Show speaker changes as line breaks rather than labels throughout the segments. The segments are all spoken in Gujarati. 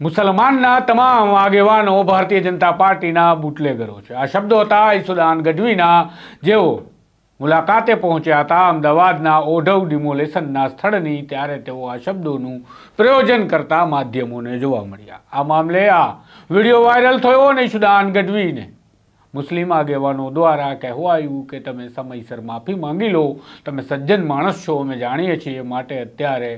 મુસલમાનના તમામ આગેવાનો ભારતીય જનતા પાર્ટીના બુટલેગરો છે. આ શબ્દો હતા ઈસુદાન ગઢવીના. જેઓ મુલાકાતે પહોંચ્યા હતા અમદાવાદના ઓઢવ ડિમોલેશનના સ્થળની, ત્યારે તેઓ આ શબ્દોનું પ્રયોજન કરતા માધ્યમોને જોવા મળ્યા. આ મામલે આ વીડિયો વાયરલ થયો અને ઈસુદાન ગઢવીને. મુસ્લિમ આગેવાનો દ્વારા કહેવાયું કે તમે સમયસર માફી માંગી લો, તમે સજ્જન માણસ છો, અમે જાણીએ છીએ, માટે અત્યારે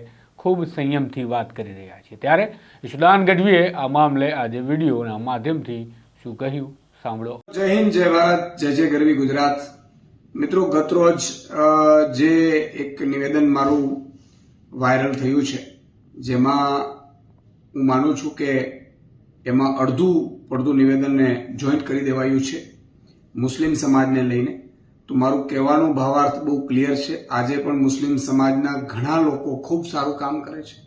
ખૂબ સંયમથી વાત કરી રહ્યા છીએ. ત્યારે ઈશુદાન ગઢવીએ આ મામલે આજે વિડીયોના માધ્યમથી શું કહ્યું? સાંભળો.
જય હિન્દ, જય ભારત, જય જય ગરવી ગુજરાત. મિત્રો ગતરોજ જે એક નિવેદન મારું વાયરલ થયું છે, જેમાં હું માનું છું કે એમાં અડધું પડધું નિવેદનને જોઈન્ટ કરી દેવાયું છે મુસ્લિમ સમાજને લઈને. તો મારું કહેવાનું ભાવાર્થ બહુ ક્લિયર છે. આજે પણ મુસ્લિમ સમાજના ઘણા લોકો ખૂબ સારું કામ કરે છે.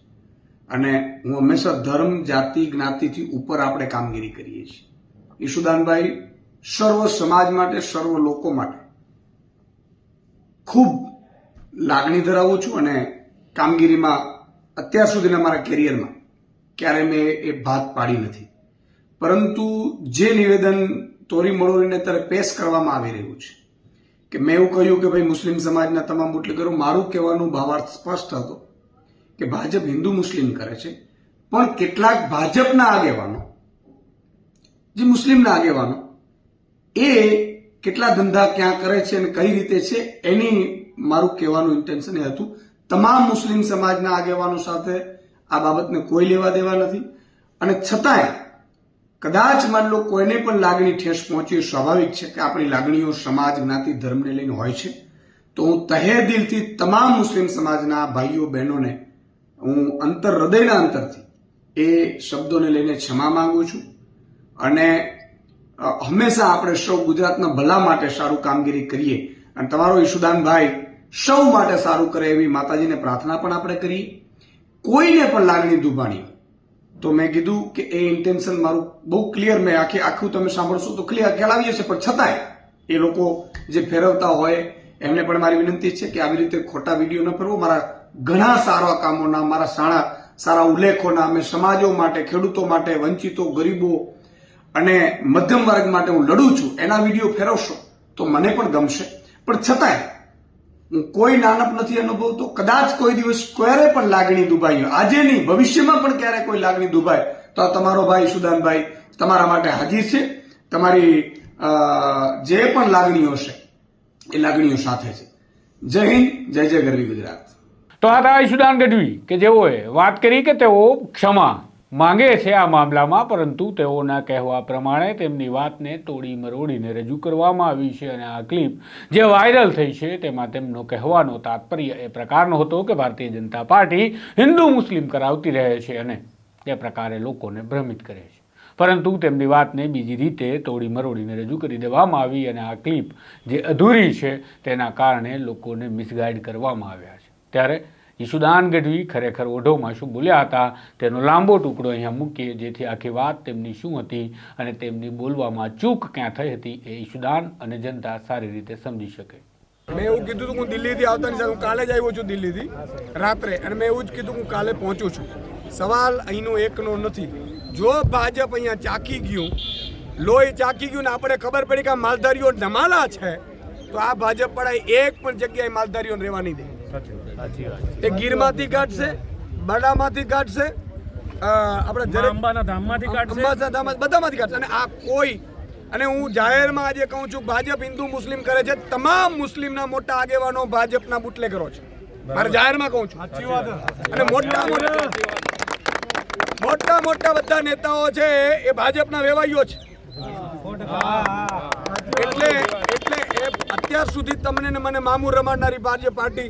અને હું હંમેશા ધર્મ, જાતિ, જ્ઞાતિથી ઉપર આપણે કામગીરી કરીએ છીએ. ઈશુદાનભાઈ, સર્વ સમાજ માટે, સર્વ લોકો માટે ખૂબ લાગણી ધરાવું છું અને કામગીરીમાં અત્યાર સુધીના મારા કેરિયરમાં ક્યારે મેં એ ભાત પાડી નથી. પરંતુ જે નિવેદન તોરી મળોરીને અત્યારે પેશ કરવામાં આવી રહ્યું છે કે મેં એવું કહ્યું કે ભાઈ મુસ્લિમ સમાજના તમામ બુટલેગરો મારું કહેવાનું ભાવાર્થ સ્પષ્ટ હતો કે ભાજપ હિન્દુ મુસ્લિમ કરે છે, પણ કેટલાક ભાજપના આગેવાનો, જે મુસ્લિમના આગેવાનો, એ કેટલા ધંધા ક્યાં કરે છે અને કઈ રીતે છે, એની મારું કહેવાનું ઇન્ટેન્શન એ હતું. તમામ મુસ્લિમ સમાજના આગેવાનો સાથે આ બાબતને કોઈ લેવા દેવા નથી. અને છતાંય કદાચ માન લો કોઈને પણ લાગણી ઠેસ પહોંચી સ્વાભાવિક છે કે આપણી લાગણીઓ સમાજ જ્ઞાતિ ધર્મને લઈને હોય છે. તો હું તહે દિલથી તમામ મુસ્લિમ સમાજના ભાઈઓ, બહેનોને હું અંતર હૃદયના અંતરથી એ શબ્દોને લઈને ક્ષમા માંગુ છું અને હંમેશા આપણે સૌ ગુજરાતના ભલા માટે સારું કામગીરી કરીએ અને તમારો ઈશુદાનભાઈ સૌ માટે સારું કરે એવી માતાજીને પ્રાર્થના પણ આપણે કરીએ. કોઈને પણ લાગણી દુભાણી તો મેં કીધું કે એ ઇન્ટેન્શન મારું બહુ ક્લિયર મેં આખી આખું તમે સાંભળશો તો ક્લિયર ખ્યાલ આવી જશે પણ છતાંય એ લોકો જે ફેરવતા હોય, એમને પણ મારી વિનંતી છે કે આવી રીતે ખોટા વીડિયો ન ફેરવો. મારા ઘણા સારા કામોના, મારા સારા સારા ઉલ્લેખોના અમે સમાજો માટે, ખેડૂતો માટે, વંચિતો, ગરીબો અને મધ્યમ વર્ગ માટે હું લડું છું. એના વીડિયો ફેરવશો તો મને પણ ગમશે. પણ છતાંય હું કોઈ નાનપ નથી અનુભવતો, કદાચ કોઈ દિવસ ક્યારે પણ લાગણી દુભાઈ. આજે નહીં, ભવિષ્યમાં પણ ક્યારે કોઈ લાગણી દુભાય. તો તમારો ભાઈ સુદાનભાઈ તમારા માટે હાજર છે. તમારી જે પણ લાગણીઓ છે, એ લાગણીઓ સાથે છે. જય હિન્દ, જય જય ગરવી ગુજરાત.
તો આ હતા ઈશુદાન ગઢવી, કે જેઓએ વાત કરી કે તેઓ ક્ષમા માંગે છે આ મામલામાં, પરંતુ તેઓના કહેવા પ્રમાણે તેમની વાતને તોડી મરોડીને રજૂ કરવામાં આવી છે અને આ ક્લિપ જે વાયરલ થઈ છે તેમાં તેમનો કહેવાનો તાત્પર્ય એ પ્રકારનો હતો કે ભારતીય જનતા પાર્ટી હિન્દુ મુસ્લિમ કરાવતી રહે છે અને તે પ્રકારે લોકોને ભ્રમિત કરે છે. પરંતુ તેમની વાતને બીજી રીતે તોડી મરોડીને રજૂ કરી દેવામાં આવી અને આ ક્લિપ જે અધૂરી છે તેના કારણે લોકોને મિસગાઈડ કરવામાં આવ્યા છે. ત્યારે ઈશુદાન ગઢવી ખરેખર ઓઢોમાં શું બોલ્યા હતા, તેનો લાંબો ટુકડો અહીંયા મૂકીએ, જેથી આખી વાત તેમની શું હતી અને તેમની બોલવામાં ચૂક ક્યાં થઈ હતી એ ઈશુદાન અને જનતા સારી રીતે સમજી શકે.
મેં એવું કીધું હતું હું દિલ્હીથી આવતાની સાથે હું કાલે જ આવ્યો છું દિલ્હીથી, રાત્રે, અને મેં એવું જ કીધું હું કાલે પહોંચું છું. સવાલ અહીંનો એકનો નથી. જો ભાજપ અહીંયા ચાકી ગયું, લોહી ચાકી ગયું ને આપણે ખબર પડી કે માલધારીઓ ધમાલા છે, તો આ ભાજપ પડાય એક પણ જગ્યાએ માલધારીઓને રહેવા નહીં દે. એ ગીરમાંથી કાઢશે બરડામાંથી કાઢશે આપણે
અંબાના ધામમાંથી કાઢશે?
અંબાના ધામ બધામાંથી કાઢશે. અને આ કોઈ અને હું જાહેરમાં આજે કહું છું ભાજપ હિન્દુ મુસ્લિમ કરે છે તમામ મુસ્લિમના મોટા આગેવાનો ભાજપના બુટલેગરો છે. મારે જાહેરમાં કહું છું. અને મોટા મોટા મોટા મોટા બધા નેતાઓ છે એ ભાજપના વેવાઈઓ છે. એટલે એટલે એ અત્યાર સુધી તમને મને મામું રમાડનારી ભાજપ પાર્ટી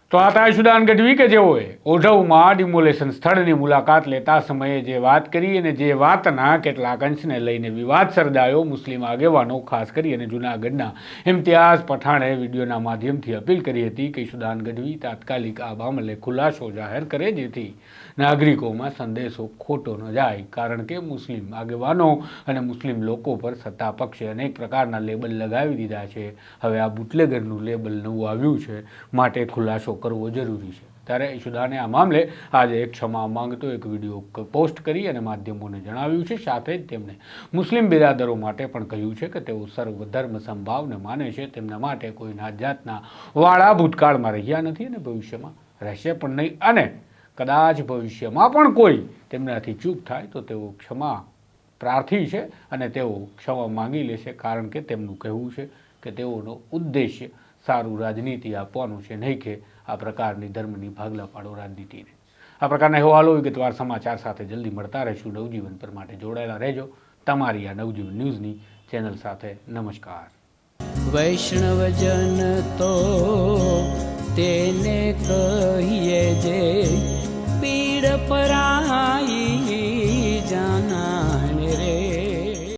તો આ હતા ઈશુદાન ગઢવી કે જેઓએ ઓઢવમાં ડિમોલેશન સ્થળની મુલાકાત લેતા સમયે જે વાત કરી અને જે વાતના કેટલાક અંશને લઈને વિવાદ સર્જાયો. મુસ્લિમ આગેવાનો, ખાસ કરી અને જૂનાગઢના ઇમ્તિયાઝ પઠાણે વિડીયોના માધ્યમથી અપીલ કરી હતી કે ઈશુદાન ગઢવી તાત્કાલિક આ મામલે ખુલાસો જાહેર કરે, જેથી નાગરિકોમાં સંદેશો ખોટો ન જાય. કારણ કે મુસ્લિમ આગેવાનો અને મુસ્લિમ લોકો પર સત્તા પક્ષે અનેક પ્રકારના લેબલ લગાવી દીધા છે. હવે આ બુટલેગરનું લેબલ નવું આવ્યું છે. માટે ખુલાસો કરવો જરૂરી છે. ત્યારે ઈશુદાને આ મામલે આજે એક ક્ષમા માંગતો એક વીડિયો પોસ્ટ કરી અને માધ્યમોને જણાવ્યું છે. સાથે જ તેમણે મુસ્લિમ બિરાદરો માટે પણ કહ્યું છે કે તેઓ સર્વ ધર્મ સંભાવને માને છે. તેમના માટે કોઈના જાતના વાળા ભૂતકાળમાં રહ્યા નથી અને ભવિષ્યમાં રહેશે પણ નહીં. અને કદાચ ભવિષ્યમાં પણ કોઈ તેમનાથી ચૂક થાય તો તેઓ ક્ષમા પ્રાર્થી છે અને તેઓ ક્ષમા માંગી લેશે કારણ કે તેમનું કહેવું છે કે તેઓનો ઉદ્દેશ્ય સારું રાજનીતિ આપવાનું છે, નહીં કે આ પ્રકારની ધર્મની ભાગલા પાડો રાજનીતિને આ પ્રકારના અહેવાલો વિગતવાર સમાચાર સાથે જલ્દી મળતા રહેશું. નવજીવન પર માટે જોડાયેલા રહેજો. તમારી આ નવજીવન ન્યૂઝની ચેનલ સાથે નમસ્કાર.
વૈષ્ણવજન તો તેને કહીએ જે પીડ પરા